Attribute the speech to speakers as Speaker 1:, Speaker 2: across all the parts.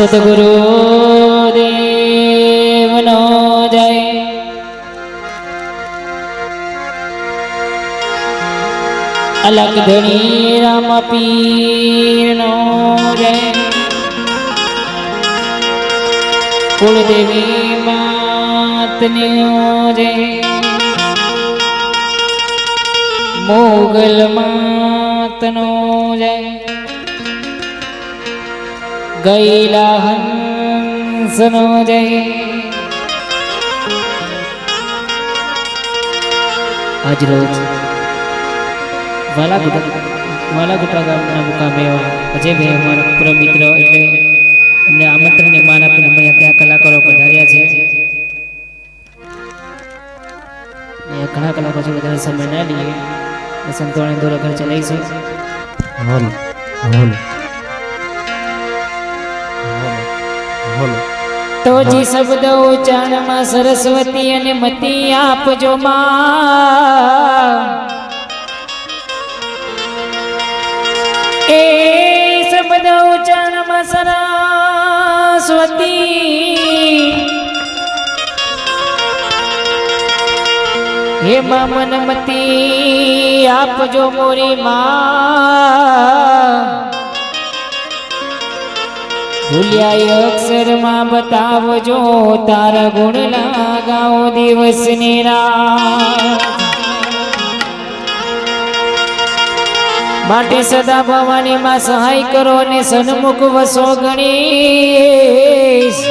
Speaker 1: સદગુરુ દેવનો જય. અલગ ધણી રામ પીરનો જય. કુળદેવી માતનો જય. મોગલ માતનો જય. ગૈલા હંસનો જય આજ રોજ વાલાગુટા વાલાગુટા ગામના મુકામે અજયભાઈ અમારા પૂરા મિત્ર એટલે અમને આમંત્રણને માન આપીને અમે ત્યાં કલાકારો પધાર્યા છે. ઘણા કલાકો છે વધારે સમય ના લઈએ. દોરા દોર ઘર ચલાવીશું. તો જી શબ્દ ઉચ્ચારણમાં સરસ્વતી અને મતી આપજો માં. એ શબ્દ ઉચ્ચારણમાં સરસ્વતી. હે મામન મતી આપજો મોરી માં. ભૂલ્યા અક્ષરમાં બતાવજો, તારા ગુણ લાગાઓ દિવસની માટે સદા ભવાની માં સહાય કરો ને સન્મુખ વસો ગણેશ.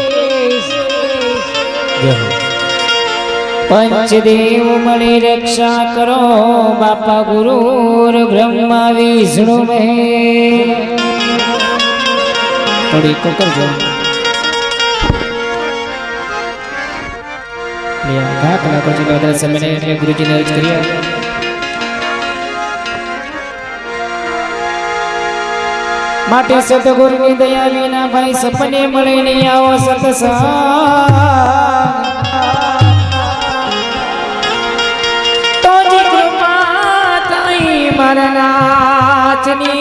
Speaker 1: પંચદેવ મળી રક્ષા કરો, બાપા ગુરુ બ્રહ્મા વિષ્ણુ મહે થોડી કરજો ઘણા કલાકો કરીએ માટે સતગુરુની દયા વિના ભાઈ સપને મળે નહીં આવો સતસંગ તો કૃપા તઈ મારા નાથની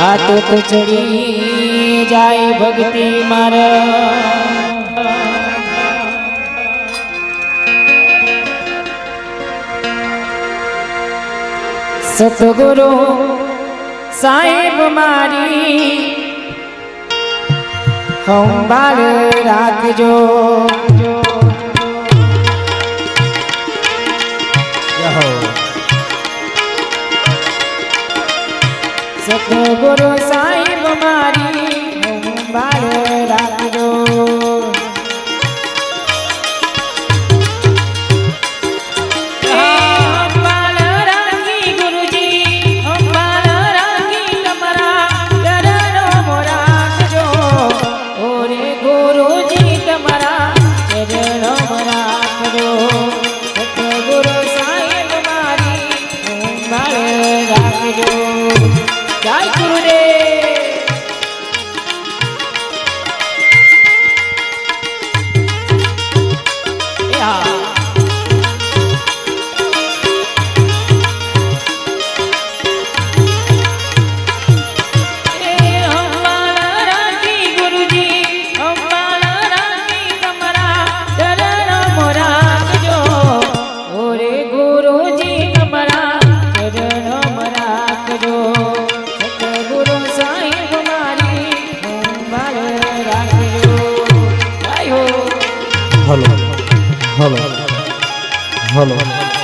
Speaker 1: હાથ તો ચડી જાય ભક્તિ માર. સતગુરુ સાહેબ મારી સંભાળ રાખજો. સતગુરુ સાહેબ મારી બારે રાખજો
Speaker 2: હલો. હલો. હલો.